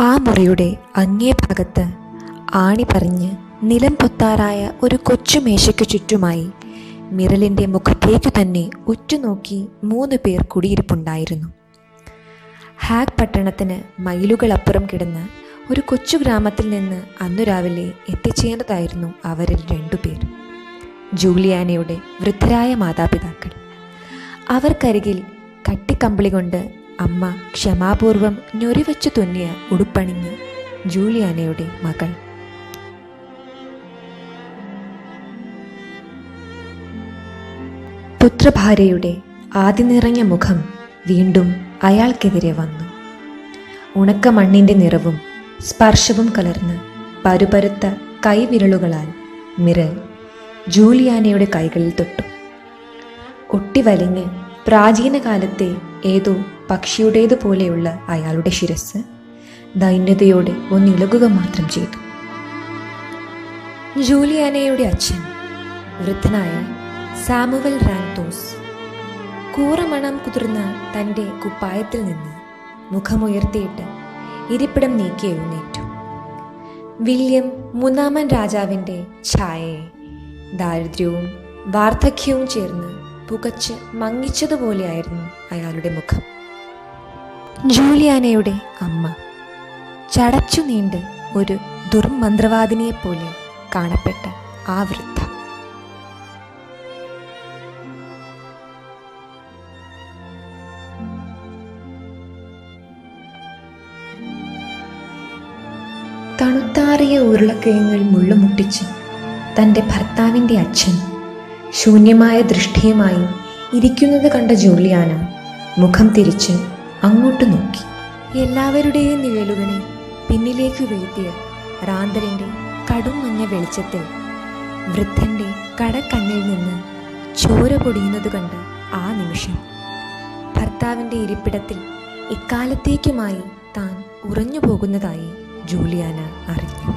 ആ മുറിയുടെ അങ്ങേ ഭാഗത്ത് ആണി പറഞ്ഞ് നിലം പൊത്താറായ ഒരു കൊച്ചു മേശയ്ക്കു ചുറ്റുമായി മിറലിന്റെ മുഖത്തേക്കു തന്നെ ഉറ്റുനോക്കി മൂന്ന് പേർ കുടിയിരിപ്പുണ്ടായിരുന്നു. ഹാഗ് പട്ടണത്തിന് മൈലുകളപ്പുറം കിടന്ന് ഒരു കൊച്ചു ഗ്രാമത്തിൽ നിന്ന് അന്നു രാവിലെ എത്തിച്ചേർന്നതായിരുന്നു അവരിൽ രണ്ടുപേർ ജൂലിയാനയുടെ വൃദ്ധരായ മാതാപിതാക്കൾ. അവർക്കരികിൽ കട്ടിക്കമ്പിളി കൊണ്ട് അമ്മ ക്ഷമാപൂർവം ഞൊരിവച്ചു തുന്നിയ ഉടുപ്പണിഞ്ഞ് ജൂലിയാനയുടെ മകൾ. പുത്രഭാര്യയുടെ ആദ്യ നിറഞ്ഞ മുഖം വീണ്ടും അയാൾക്കെതിരെ വന്നു. ഉണക്ക മണ്ണിന്റെ നിറവും സ്പർശവും കലർന്ന് പരുപരുത്ത കൈവിരലുകളാൽ മിറൽ ജൂലിയാനയുടെ കൈകളിൽ തൊട്ടു. ഒട്ടിവലിഞ്ഞ് പ്രാചീന കാലത്തെ ഏതോ പക്ഷിയുടേതുപോലെയുള്ള അയാളുടെ ശിരസ് ദൈന്യതയോടെ ഒന്നിളകുക മാത്രം ചെയ്തു. ജൂലിയാനയുടെ അച്ഛൻ വൃദ്ധനായ സാമുവൽ റാൻതോസ് കൂറമണം കുതിർന്ന തന്റെ കുപ്പായത്തിൽ നിന്ന് മുഖമുയർത്തിയിട്ട് ഇരിപ്പിടം നീക്കി എഴുന്നേറ്റു. വില്യം മൂന്നാമൻ രാജാവിന്റെ ഛായയെ ദാരിദ്ര്യവും വാർദ്ധക്യവും ചേർന്ന് പുകച്ച് മങ്ങിച്ചതുപോലെയായിരുന്നു അയാളുടെ മുഖം. ജൂലിയാനയുടെ അമ്മ. ചടച്ചു നീണ്ട് ഒരു ദുർമന്ത്രവാദിനിയെപ്പോലെ കാണപ്പെട്ട ആ വൃദ്ധ. തണുത്താറിയ ഉരുളക്കിഴങ്ങൾ മുള്ളുമുട്ടിച്ച് തന്റെ ഭർത്താവിന്റെ അച്ഛൻ ശൂന്യമായ ദൃഷ്ടിയുമായി ഇരിക്കുന്നത് കണ്ട ജൂലിയാന മുഖം തിരിച്ച് അങ്ങോട്ട് നോക്കി. എല്ലാവരുടെയും നിഴലുകളെ പിന്നിലേക്ക് വീഴ്ത്തിയ റാന്തലിന്റെ കടും മഞ്ഞ വെളിച്ചത്തിൽ വൃദ്ധന്റെ കടക്കണ്ണിൽ നിന്ന് ചോര പൊടിയുന്നത് കണ്ട് ആ നിമിഷം ഭർത്താവിന്റെ ഇരിപ്പിടത്തിൽ ഇക്കാലത്തേക്കുമായി താൻ ഉറഞ്ഞു പോകുന്നതായി ജൂലിയാന അറിഞ്ഞു.